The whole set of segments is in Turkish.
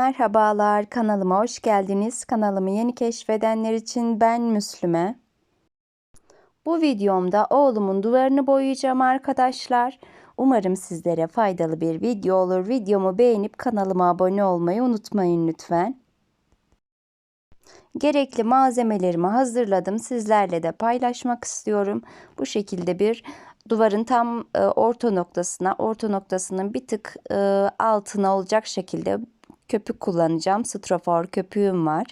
Merhabalar, kanalıma hoş geldiniz. Kanalımı yeni keşfedenler için ben Müslüme. Bu videomda oğlumun duvarını boyayacağım arkadaşlar. Umarım sizlere faydalı bir video olur. Videomu beğenip kanalıma abone olmayı unutmayın lütfen. Gerekli malzemelerimi hazırladım. Sizlerle de paylaşmak istiyorum. Bu şekilde bir duvarın tam e, orta noktasına, orta noktasının bir tık e, altına olacak şekilde köpük kullanacağım. Strafor köpüğüm var.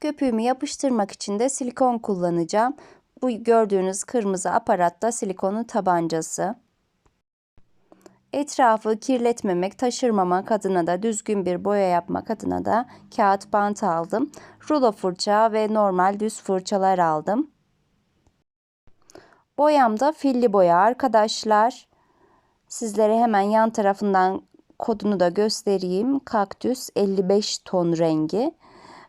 Köpüğümü yapıştırmak için de silikon kullanacağım. Bu gördüğünüz kırmızı aparatta silikonun tabancası. Etrafı kirletmemek, taşırmamak adına da düzgün bir boya yapmak adına da kağıt bant aldım. Rulo fırça ve normal düz fırçalar aldım. Boyam da filli boya arkadaşlar. Sizlere hemen yan tarafından kodunu da göstereyim. Kaktüs 55 ton rengi.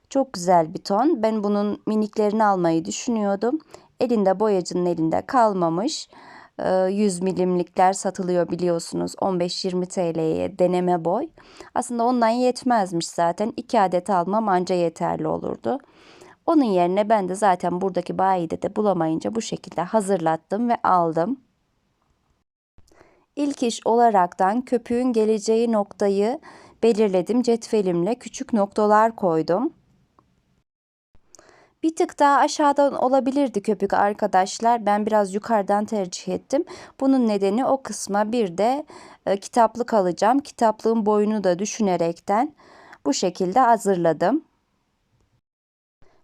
Çok güzel bir ton. Ben bunun miniklerini almayı düşünüyordum. Elinde boyacının elinde kalmamış. 100 milimlikler satılıyor biliyorsunuz 15-20 TL'ye deneme boy. Aslında ondan yetmezmiş zaten. 2 adet almam anca yeterli olurdu. Onun yerine ben de zaten buradaki bayide de bulamayınca bu şekilde hazırlattım ve aldım. İlk iş olaraktan köpüğün geleceği noktayı belirledim. Cetvelimle küçük noktalar koydum. Bir tık daha aşağıdan olabilirdi köpük arkadaşlar. Ben biraz yukarıdan tercih ettim. Bunun nedeni o kısma bir de e, kitaplık alacağım. Kitaplığın boyunu da düşünerekten bu şekilde hazırladım.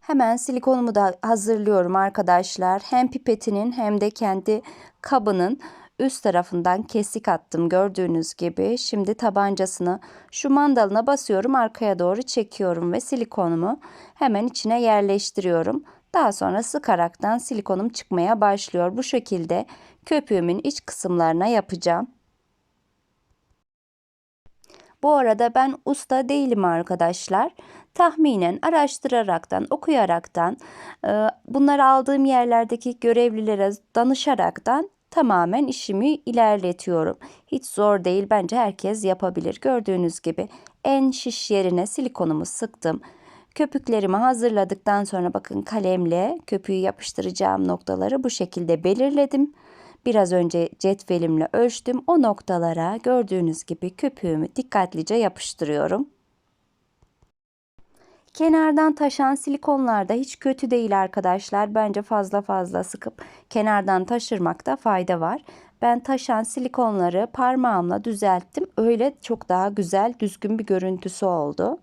Hemen silikonumu da hazırlıyorum arkadaşlar. Hem pipetinin hem de kendi kabının üst tarafından kesik attım gördüğünüz gibi. Şimdi tabancasını şu mandalına basıyorum arkaya doğru çekiyorum ve silikonumu hemen içine yerleştiriyorum. Daha sonra sıkaraktan silikonum çıkmaya başlıyor. Bu şekilde köpüğümün iç kısımlarına yapacağım. Bu arada ben usta değilim arkadaşlar. Tahminen araştıraraktan, okuyaraktan, bunları aldığım yerlerdeki görevlilere danışaraktan tamamen işimi ilerletiyorum. Hiç zor değil bence herkes yapabilir. Gördüğünüz gibi en şiş yerine silikonumu sıktım. Köpüklerimi hazırladıktan sonra bakın kalemle köpüğü yapıştıracağım noktaları bu şekilde belirledim. Biraz önce cetvelimle ölçtüm. O noktalara gördüğünüz gibi köpüğümü dikkatlice yapıştırıyorum. Kenardan taşan silikonlar da hiç kötü değil arkadaşlar. Bence fazla fazla sıkıp kenardan taşırmakta fayda var. Ben taşan silikonları parmağımla düzelttim. Öyle çok daha güzel, düzgün bir görüntüsü oldu.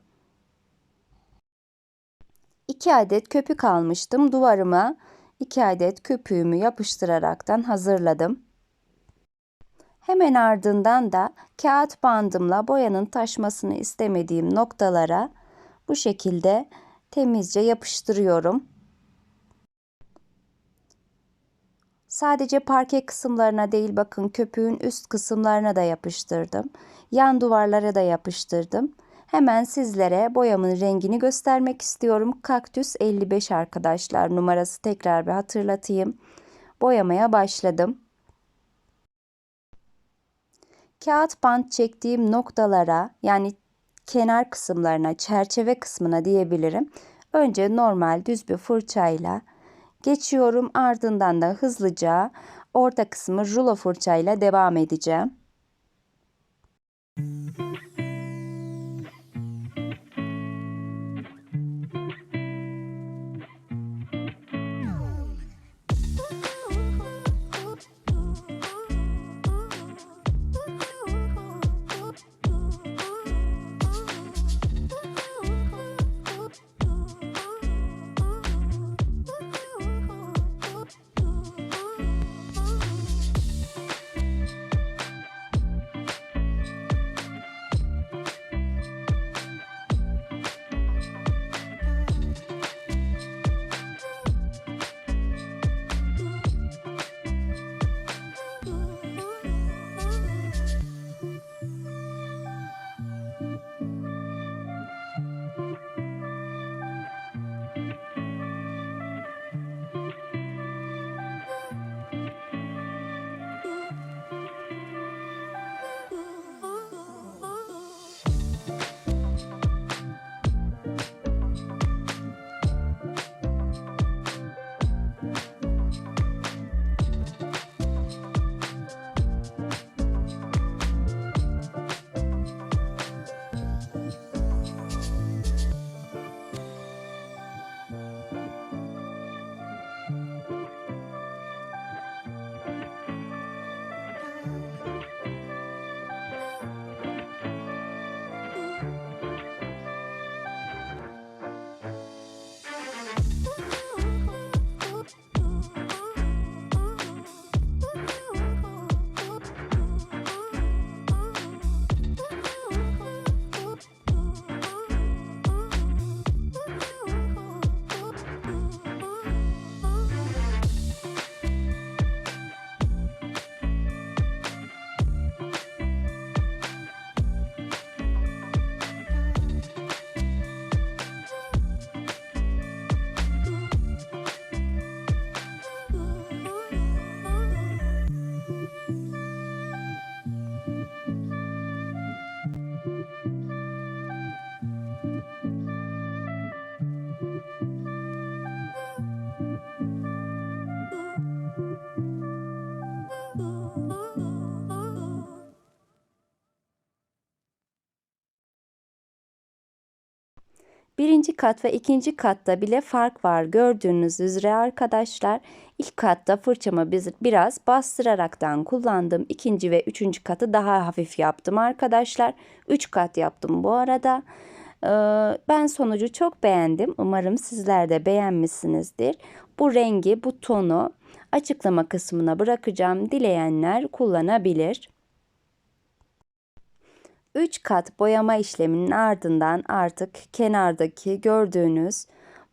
2 adet köpük almıştım. Duvarıma 2 adet köpüğümü yapıştıraraktan hazırladım. Hemen ardından da kağıt bandımla boyanın taşmasını istemediğim noktalara bu şekilde temizce yapıştırıyorum. Sadece parke kısımlarına değil bakın köpüğün üst kısımlarına da yapıştırdım. Yan duvarlara da yapıştırdım. Hemen sizlere boyamın rengini göstermek istiyorum. Kaktüs 55 arkadaşlar numarası tekrar bir hatırlatayım. Boyamaya başladım. Kağıt bant çektiğim noktalara yani kenar kısımlarına, çerçeve kısmına diyebilirim. Önce normal düz bir fırçayla geçiyorum. Ardından da hızlıca orta kısmı rulo fırçayla devam edeceğim. Birinci kat ve ikinci katta bile fark var gördüğünüz üzere arkadaşlar. İlk katta fırçamı biraz bastıraraktan kullandım. İkinci ve üçüncü katı daha hafif yaptım arkadaşlar. Üç kat yaptım bu arada. Ee, Ben sonucu çok beğendim. Umarım sizler de beğenmişsinizdir. Bu rengi, bu tonu açıklama kısmına bırakacağım. Dileyenler kullanabilir. 3 kat boyama işleminin ardından artık kenardaki gördüğünüz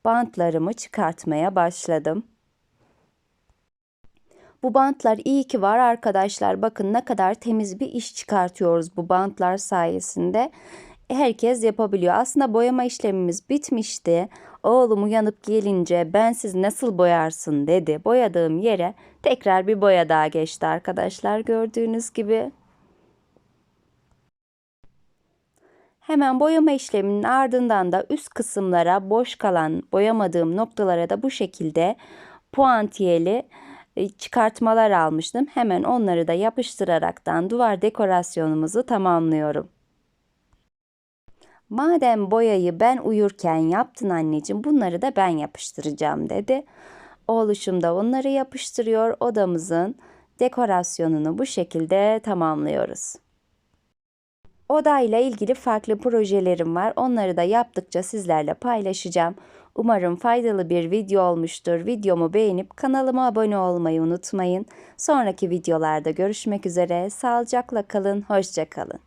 bantlarımı çıkartmaya başladım. Bu bantlar iyi ki var arkadaşlar. Bakın ne kadar temiz bir iş çıkartıyoruz bu bantlar sayesinde. Herkes yapabiliyor. Aslında boyama işlemimiz bitmişti. Oğlum uyanıp gelince ben siz nasıl boyarsın dedi. Boyadığım yere tekrar bir boya daha geçti arkadaşlar gördüğünüz gibi. Hemen boyama işleminin ardından da üst kısımlara boş kalan boyamadığım noktalara da bu şekilde puantiyeli e, çıkartmalar almıştım. Hemen onları da yapıştıraraktan duvar dekorasyonumuzu tamamlıyorum. Madem boyayı ben uyurken yaptın anneciğim bunları da ben yapıştıracağım dedi. Oğluşum da onları yapıştırıyor. Odamızın dekorasyonunu bu şekilde tamamlıyoruz. Odayla ilgili farklı projelerim var. Onları da yaptıkça sizlerle paylaşacağım. Umarım faydalı bir video olmuştur. Videomu beğenip kanalıma abone olmayı unutmayın. Sonraki videolarda görüşmek üzere. Sağlıcakla kalın, hoşça kalın.